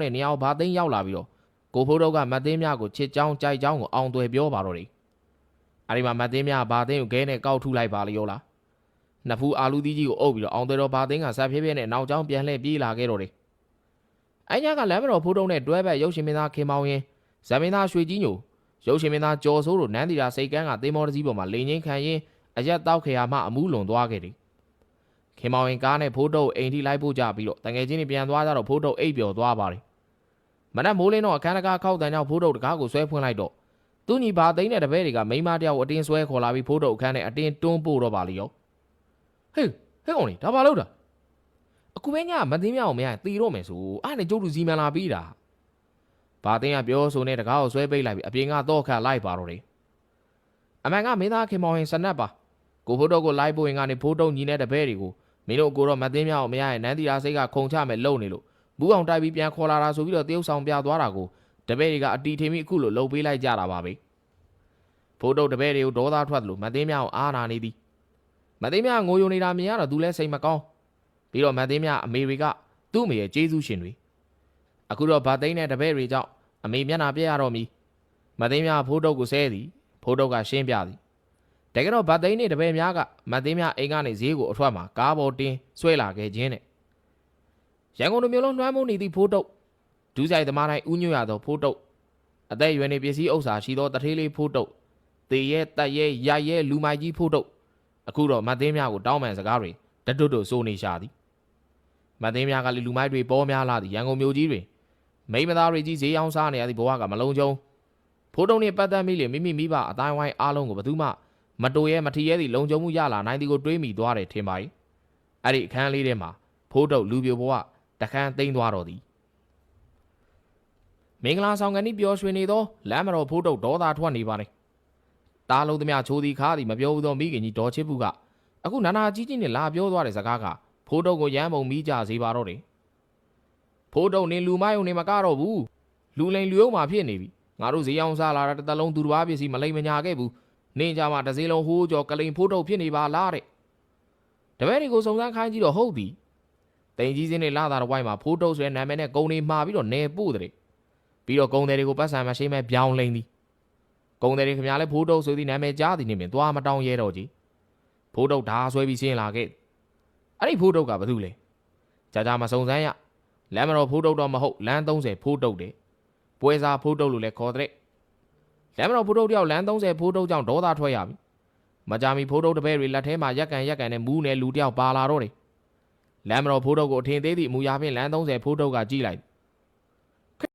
နဲ့နေရာကိုဘာသိန်းရောက်လာပြီးတော့ကိုဖိုးတော့ကမတ်သိန်းများကိုချစ်ချောင်းကြိုက်ချောင်းကိုအောင်သွယ်ပြောပါတော့တယ်အဲ့ဒီမှာမတ်သိန်းများကဘာသိန်းကိုခဲနဲ့ကောက်ထုလိုက်ပါလေရောလားနှစ်ဖူးအာလူသီးကြီးကိုအုပ်ပြီးတော့အောင်သွယ်တော့ဘာသိန်းကဆက်ဖြည်းဖြည်းနဲ့နောက်ကျောင်းပြန်လှည့်ပြေးလာခဲ့တော့တယ်အဲ့ညကလမ်းမတော်ဖိုးတုံးနဲ့တွဲဘက်ရုပ်ရှင်မင်းသားခင်မောင်ရင်ဇမင်းသားရွှေကြီးညိုရုပ်ရှင်မင်းသားကျော်စိုးတို့နန်းတီတာစိတ်ကန်းကသေမောတစည်းပေါ်မှာလိန်ချင်းခံရင်အရက်တောက်ခေယာမှအမှုလွန်သွားခဲ့တယ် ခင်မောင်ရင်ကားနဲ့ဖိုးတုံးအိမ်ထိလိုက်ပို့ကြပြီးတော့တငယ်ချင်းတွေပြန်သွားကြတော့ဖိုးတုံးအိပ်ပျော်သွားပါတယ်မနက်မိုးလင်းတော့အခန်းတကားခောက်တန်ကြောင့်ဖိုးတုပ်တကားကိုဆွဲဖွင့်လိုက်တော့သူညီဘာသိန်းတဲ့တပည့်တွေကမိန်းမတယောက်ကိုအတင်းဆွဲခေါ်လာပြီးဖိုးတုပ်အခန်းနဲ့အတင်းတွန်းပို့တော့ပါလေရောဟေးဟဲ့ကောင်လေးဒါဘာလုပ်တာအခုပဲညမသိမ်းမြောက်မရရင်တီတော့မယ်ဆိုအဲ့နဲ့ကျုပ်တို့စီမံလာပြီးတာဘာသိန်းကပြောဆိုနေတကားကိုဆွဲပိတ်လိုက်ပြီးအပြင်ကတော့ခတ်လိုက်ပါတော့တယ်အမှန်ကမင်းသားခင်မောင်ရင်စနက်ပါကိုဖိုးတုပ်ကိုလိုက်ပို့ရင်ကနေဖိုးတုပ်ညီတဲ့တပည့်တွေကို မင်းတို့ကိုတော့မသိမ်းမြောက်မရရင်နန်းတီရာစိတ်ကခုံချမယ်လုံနေလို့ဘူးအောင်တိုက်ပြီးပြန်ခေါ်လာတာဆိုပြီးတော့တရုတ်ဆောင်ပြသွားတာကိုတပည့်တွေကအတီထင်ပြီးအခုလိုလှုပ်ပေးလိုက်ကြတာပါပဲဖိုးတုတ်တပည့်တွေကိုဒေါသထွက်သလိုမသိမ်းမြအောင်အားနာနေသည်မသိမ်းမြငိုယုံနေတာမြင်ရတော့သူလည်းစိတ်မကောင်းပြီးတော့မသိမ်းမြအမေတွေကသူ့အမေရဲ့ကျေးဇူးရှင်တွေအခုတော့ဗတ်သိန်းနဲ့တပည့်တွေကြောင့်အမေမျက်နှာပြက်ရတော့မီမသိမ်းမြဖိုးတုတ်ကိုဆဲသည်ဖိုးတုတ်ကရှင်းပြသည် တကယ်တော့ဗတ်သိန်းနဲ့တပည့်များကမသိမ်းမြအိမ်ကနေဈေးကိုအထွက်မှာကားပေါ်တင်ဆွဲလာခဲ့ခြင်းနဲ့ရန်ကုန်လူမျိုးလုံးလွှမ်းမိုးနေသည့်ဖိုးတုတ်ဒူးဆိုင်သမားတိုင်းဥညွတ်ရသောဖိုးတုတ်အသက်အရွယ်နှင့်ပစ္စည်းဥစ္စာရှိသောတထေးလေးဖိုးတုတ်တေရဲတက်ရဲရိုက်ရဲလူမိုက်ကြီးဖိုးတုတ်အခုတော့မတ်သိင်းများကိုတောင်းပန်စကားတွေတတွတ်တို့စိုးနေရှာသည်မတ်သိင်းများကလည်းလူမိုက်တွေပေါ်များလာသည်ရန်ကုန်မြို့ကြီးတွင်မိန်းမသားတွေကြီးဈေးရောင်းစားနေရသည့်ဘဝကမလုံးကျုံဖိုးတုတ်နှင့်ပတ်သက်မိလေမိမိမိဘအတိုင်းဝိုင်းအားလုံးကိုဘယ်သူမှ မတိုရဲမထီရဲသည့်လုံခြုံမှုရလာနိုင်သည်ကိုတွေးမိသွားတယ်ထင်ပါ၏အဲ့ဒီအခန်းလေးထဲမှာဖိုးတုတ်လူပြိုဘဝတခန်းသိမ်းသွားတော်သည်မင်္ဂလာဆောင်ကန်ဤပျော်ရွှင်နေသောလမ်းမတော်ဖိုးတုတ်ဒေါသထွက်နေပါလေတားလုံးသမျှချိုးသည်ခါသည်မပြောဘူးသောမိခင်ကြီးဒေါ်ချစ်ဖူကအခုနာနာကြီးကြီးနဲ့လာပြောသွားတဲ့စကားကဖိုးတုတ်ကိုရမ်းပုံမိကြစေပါတော့တယ်ဖိုးတုတ်နေလူမိုင်းုံနေမကတော့ဘူးလူလိန်လူယုံမှဖြစ်နေပြီငါတို့ဈေးအောင်စားလာတာတစ်သက်လုံးသူတစ်ပါးပစ္စည်းမလိမ်မညာခဲ့ဘူး နေကြမှာတစ်စည်းလုံးဟိုးကြော်ကလိန်ဖိုးတုတ်ဖြစ်နေပါလားတဲ့တပည့်တွေကိုစုံစမ်းခိုင်းကြည့်တော့ဟုတ်ပြီတိန်ကြီးစင်းနဲ့လာတာတော့ဝိုင်းမှာဖိုးတုပ်ဆွဲနာမည်နဲ့ဂုံတွေမှာပြီးတော့နေပို့တယ်ပြီးတော့ဂုံတယ်တွေကိုပတ်စံမရှိမဲ့ပြောင်းလိမ့်သည်ဂုံတယ်တွေခင်ဗျားလဲဖိုးတုပ်ဆိုသည့်နာမည်ကြားသည်နေမြင်သွားမတောင်းရဲတော့ကြီးဖိုးတုပ်ဓာဆွဲပြီးရှင်းလာခဲ့အဲ့ဒီဖိုးတုပ်ကဘာလို့လဲကြာကြာမစုံစမ်းရလမ်းမတော်ဖိုးတုပ်တော့မဟုတ်လမ်း30ဖိုးတုပ်တယ်ပွဲစားဖိုးတုပ်လို့လဲခေါ်တဲ့ လမ်းမတော်ဖိုးတုပ်တယောက်လမ်း30ဖိုးတုပ်ကြောင့်ဒေါသထွက်ရပြီမကြမီဖိုးတုပ်တပည့်တွေလက်ထဲမှာရက်ကန်ရက်ကန်နဲ့မူးနဲ့လူတယောက်ပါလာတော့တယ်လမ်းမတော်ဖိုးတုပ်ကိုအထင်သေးသည့်အမူအရာဖြင့်လမ်း30ဖိုးတုပ်ကကြည့်လိုက်